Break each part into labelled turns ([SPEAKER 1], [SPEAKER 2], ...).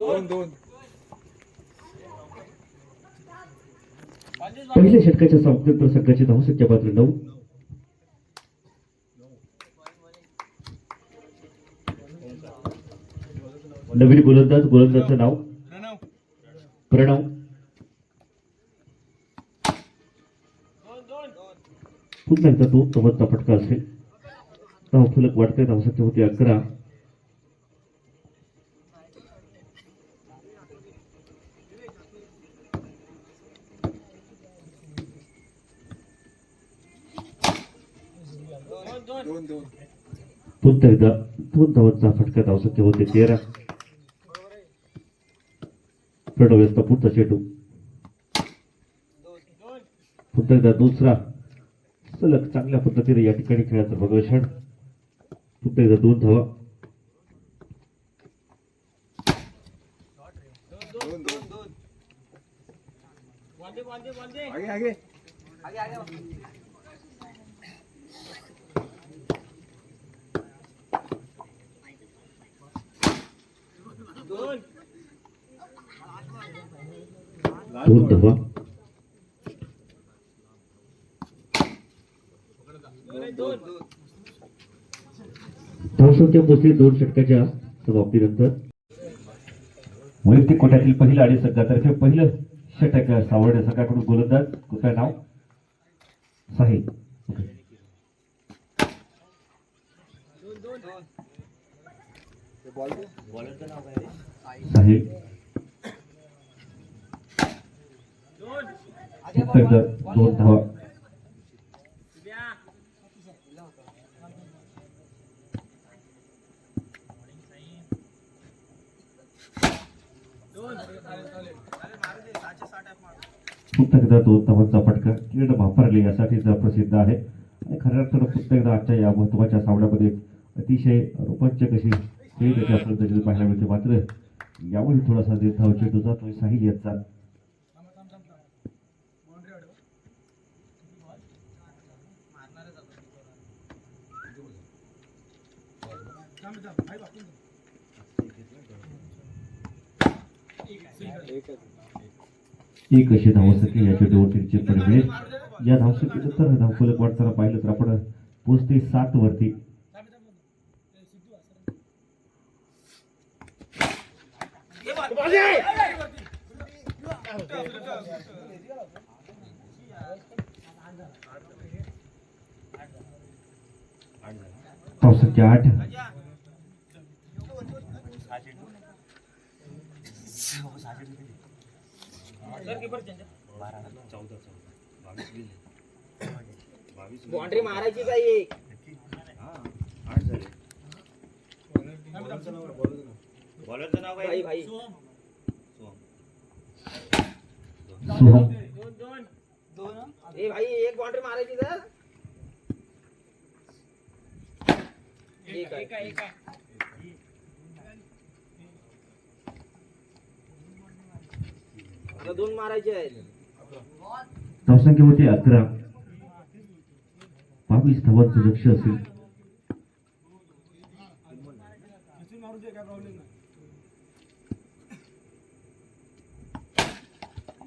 [SPEAKER 1] दोन दोन.
[SPEAKER 2] पहिल्या षटकाच्या समाप्तीनंतर संघाची धावसंख्या मात्र नऊ. नवीन गोलंदाज गोलंदाजचं नाव?
[SPEAKER 1] प्रणव.
[SPEAKER 2] खूप पुन्हा एकदा तो तमतचा फटका असेल. धाव फलक वाढते धावसंख्या होती अकरा
[SPEAKER 1] दोन दोन
[SPEAKER 2] पुन्हा एकदा दोन धावांचा फटका धावसंख्या होते तेरा. प्रणव यांचा पुढचा चेटू पुन्हा एकदा दुसरा. सलग चांगल्या पद्धतीने या ठिकाणी खेळाचं भगवेषण पुन्हा एकदा दोन धावा.
[SPEAKER 1] आगे आगे आगे आगे.
[SPEAKER 2] दोन धावा धावसंख्या पोचली दोन षटकाच्या समाप्तीनंतर वैयक्तिक कोट्यातील पहिला आणि संघातर्फे पहिलं षटक सावरणे संघाकडून गोलंदाज. कुठलं नाव? साहिल.
[SPEAKER 1] बॉल
[SPEAKER 2] साहिल साहेब दोन धावा. दोन धावांचा फटका किरण वापरले यासाठी प्रसिद्ध आहे. आणि खऱ्या अर्थानं पुस्तकदा आजच्या या महत्त्वाच्या सामन्यामध्ये अतिशय रोमांचक अशी खेळ त्याच्या पाहायला मिळते. मात्र यामुळे थोडासा दीर्घाव चेंडू जातोय साहिल यांचा. एक अशी धावसंख्या या चेंडूवरती चिरपणे मिळेल या धावसंख्येनंतर धावफलक वाटताना पाहिलं तर आपण पोचते सात वरती. धावसंख्या आठ.
[SPEAKER 3] बाउंड्री मारायची काय? एक भाई. भाई
[SPEAKER 2] सोहम
[SPEAKER 3] ए भाई एक बाउंड्री मारायची तर. आता दोन मारायचे आहेत.
[SPEAKER 2] धावसंख्या होती अकरा. बावीस धावांचं लक्ष असेल
[SPEAKER 1] दोन आहे दोन
[SPEAKER 2] धावसंख्या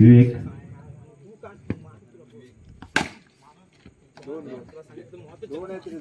[SPEAKER 2] विवेक
[SPEAKER 1] दोन